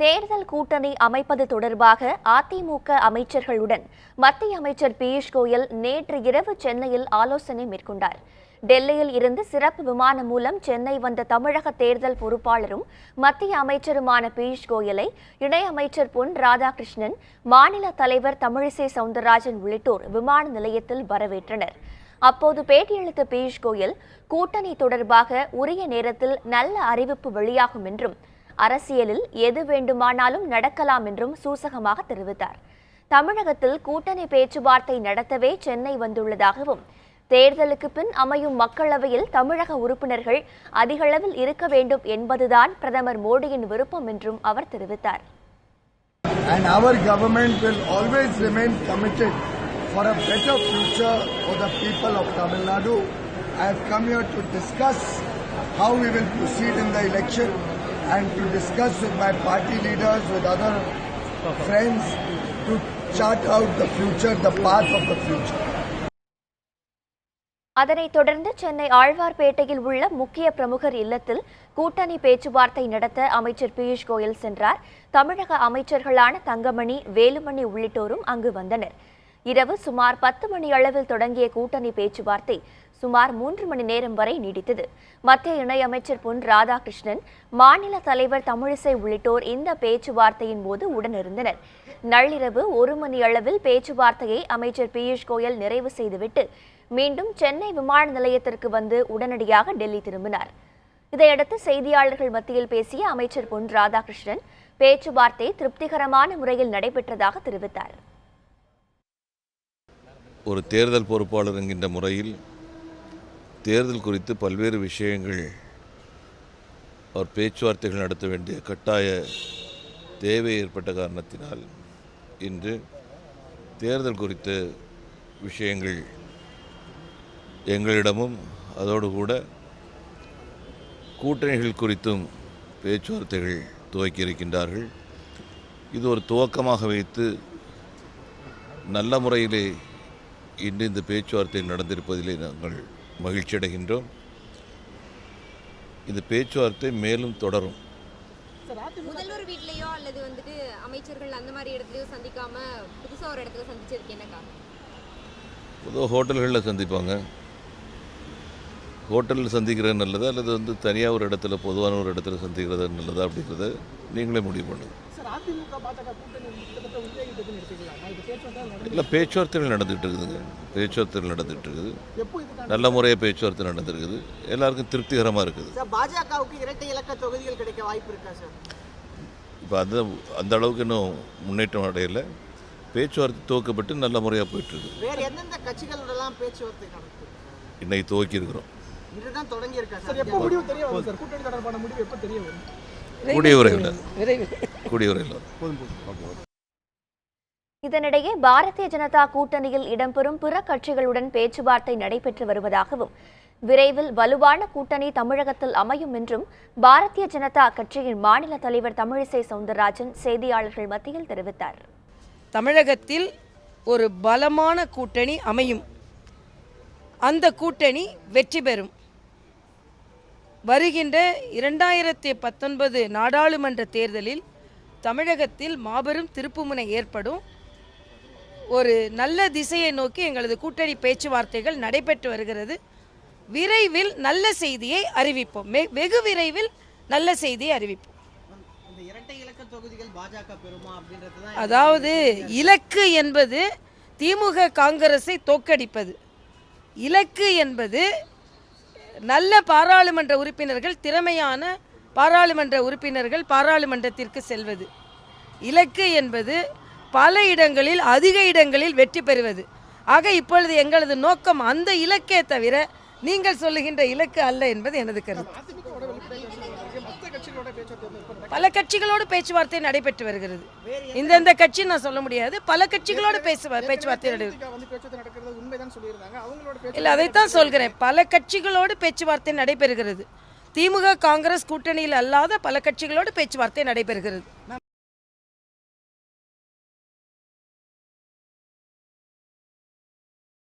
தேர்தல் கூட்டணி அமைப்பது தொடர்பாக அதிமுக அமைச்சர்களுடன் மத்திய அமைச்சர் பியூஷ் கோயல் நேற்று இரவு சென்னையில் ஆலோசனை மேற்கொண்டார். டெல்லியில் இருந்து சிறப்பு விமானம் மூலம் சென்னை வந்த தமிழக தேர்தல் பொறுப்பாளரும் மத்திய அமைச்சருமான பியூஷ் கோயலை இணையமைச்சர் பொன் ராதாகிருஷ்ணன் மாநில தலைவர் தமிழிசை சவுந்தரராஜன் உள்ளிட்டோர் விமான நிலையத்தில் வரவேற்றனர். அப்போது பேட்டியளித்த பியூஷ் கோயல் கூட்டணி தொடர்பாக உரிய நேரத்தில் நல்ல அறிவிப்பு வெளியாகும் என்றும் அரசியலில் எது வேண்டுமானாலும் நடக்கலாம் என்றும் சூசகமாக தெரிவித்தார். தமிழகத்தில் கூட்டணி பேச்சுவார்த்தை நடத்தவே சென்னை வந்துள்ளதாகவும் தேர்தலுக்கு பின் அமையும் மக்களவையில் தமிழக உறுப்பினர்கள் அதிகளவில் இருக்க வேண்டும் என்பதுதான் பிரதமர் மோடியின் விருப்பம் என்றும் அவர் தெரிவித்தார். And our government will always remain committed for a better future for the people of Tamil Nadu. I have come here to discuss how we will proceed in the election. And to discuss with my party leaders, with other friends, to chart out the future, the path of the future. அதனைத் தொடர்ந்து சென்னை ஆழ்வார்பேட்டையில் உள்ள முக்கிய பிரமுகர் இல்லத்தில் கூட்டணி பேச்சுவார்த்தை நடத்த அமைச்சர் பியூஷ் கோயல் சென்றார் தமிழக அமைச்சர்களான தங்கமணி வேலுமணி உள்ளிட்டோரும் அங்கு வந்தனர் இரவு சுமார் பத்து மணி அளவில் தொடங்கிய கூட்டணி பேச்சுவார்த்தை சுமார் மூன்று மணி நேரம் வரை நீடித்தது. மத்திய இணையமைச்சர் பொன் ராதாகிருஷ்ணன் மாநில தலைவர் தமிழிசை உள்ளிட்டோர் இந்த பேச்சுவார்த்தையின் போது உடனிருந்தனர். நள்ளிரவு ஒரு மணி அளவில் பேச்சுவார்த்தையை அமைச்சர் பியூஷ் கோயல் நிறைவு செய்துவிட்டு மீண்டும் சென்னை விமான நிலையத்திற்கு வந்து உடனடியாக டெல்லி திரும்பினார். இதையடுத்து செய்தியாளர்கள் மத்தியில் பேசிய அமைச்சர் பொன் ராதாகிருஷ்ணன் பேச்சுவார்த்தை திருப்திகரமான முறையில் நடைபெற்றதாக தெரிவித்தார். ஒரு தேர்தல் பொறுப்பாளர் என்கின்ற முறையில் தேர்தல் குறித்து பல்வேறு விஷயங்கள் அவர் பேச்சுவார்த்தைகள் நடத்த வேண்டிய கட்டாய தேவை ஏற்பட்ட காரணத்தினால் இன்று தேர்தல் குறித்த விஷயங்கள் எங்களிடமும் அதோடு கூட கூட்டணிகள் குறித்தும் பேச்சுவார்த்தைகள் துவக்கி இருக்கின்றார்கள். இது ஒரு துவக்கமாக வைத்து நல்ல முறையிலே இன்று இந்த பேச்சுவார்த்தை நடந்திருப்பதிலே நாங்கள் மகிழ்ச்சி அடைகின்றோம். இந்த பேச்சுவார்த்தை மேலும் தொடரும். முதல்வர் வீட்லயோ அல்லது வந்துட்டு அமைச்சர்கள் அந்த மாதிரி இடத்துலயோ சந்திக்காம புதுசா ஒரு இடத்துல சந்திச்சதுக்கு என்ன காரணம்? பொதுவாக ஹோட்டல்களில் சந்திப்பாங்க. ஹோட்டலில் சந்திக்கிறது நல்லதா அல்லது வந்து தனியாக ஒரு இடத்துல பொதுவான ஒரு இடத்துல சந்திக்கிறது நல்லதா அப்படின்றத நீங்களே முடிவு பண்ணுங்க. சார் அதிமுக பாஜக கூட்டணி கிட்டத்தட்ட உத்வேகித்ததுன்னு எடுத்துக்கலாம் இது பேச்சுவார்த்தை நடந்து- இல்லை பேச்சுவார்த்தைகள் நடந்துகிட்டு இருக்குதுங்க பேச்சுவார்த்தைகள் நடந்துகிட்டு இருக்குது. நல்ல முறையாக பேச்சுவார்த்தை நடந்திருக்குது எல்லாருக்கும் திருப்திகரமாக இருக்குது. சார் பாஜகவுக்கு இரட்டை இலக்க தொகுதிகள் கிடைக்க வாய்ப்பு இருக்கா சார்? இப்போ அந்த அந்த அளவுக்கு இன்னும் முன்னேற்றம் அடையலை. பேச்சுவார்த்தை துவக்கப்பட்டு நல்ல முறையாக போயிட்டுருக்கு. வேற எந்தெந்த கட்சிகளோடலாம் பேச்சுவார்த்தை நடக்கும்? இன்னைக்கு துவக்கியிருக்கிறோம். இன்று தான் தொடங்கி இருக்கா சார்? சார் எப்போ முடிவு தெரிய வரும் சார்? கூட்டணி தொடர்பான முடிவு எப்போ தெரிய வரும்? கூடிய கூடிய இதனிடையே பாரதிய ஜனதா கூட்டணியில் இடம்பெறும் பிற கட்சிகளுடன் பேச்சுவார்த்தை நடைபெற்று வருவதாகவும் விரைவில் வலுவான கூட்டணி தமிழகத்தில் அமையும் என்றும் பாரதிய ஜனதா கட்சியின் மாநில தலைவர் தமிழிசை சவுந்தரராஜன் செய்தியாளர்கள் மத்தியில் தெரிவித்தார். தமிழகத்தில் ஒரு பலமான கூட்டணி அமையும். அந்த கூட்டணி வெற்றி பெறும். வருகின்ற இரண்டாயிரத்தி பத்தொன்பது நாடாளுமன்ற தேர்தலில் தமிழகத்தில் மாபெரும் திருப்புமுனை ஏற்படும். ஒரு நல்ல திசையை நோக்கி எங்களது கூட்டணி பேச்சுவார்த்தைகள் நடைபெற்று வருகிறது. விரைவில் நல்ல செய்தியை அறிவிப்போம். வெகு விரைவில் நல்ல செய்தியை அறிவிப்போம். இரட்டை இலக்க தொகுதிகள் பாஜக அதாவது இலக்கு என்பது திமுக காங்கிரஸை தோற்கடிப்பது. இலக்கு என்பது நல்ல பாராளுமன்ற உறுப்பினர்கள் திறமையான பாராளுமன்ற உறுப்பினர்கள் பாராளுமன்றத்திற்கு செல்வது. இலக்கு என்பது பல இடங்களில் அதிக இடங்களில் வெற்றி பெறுவது. ஆக இப்பொழுது எங்களது நோக்கம் அந்த இலக்கே தவிர நீங்கள் சொல்லுகின்ற இலக்கு அல்ல என்பது எனது கருத்து. பல கட்சிகளோடு பேச்சுவார்த்தை நடைபெற்று வருகிறது. இந்தந்த கட்சி நான் சொல்ல முடியாது. பல கட்சிகளோடு பேசுவ பேச்சுவார்த்தை இல்லை அதைத்தான் சொல்கிறேன். பல கட்சிகளோடு பேச்சுவார்த்தை நடைபெறுகிறது. திமுக காங்கிரஸ் கூட்டணியில் அல்லாத பல கட்சிகளோடு பேச்சுவார்த்தை நடைபெறுகிறது.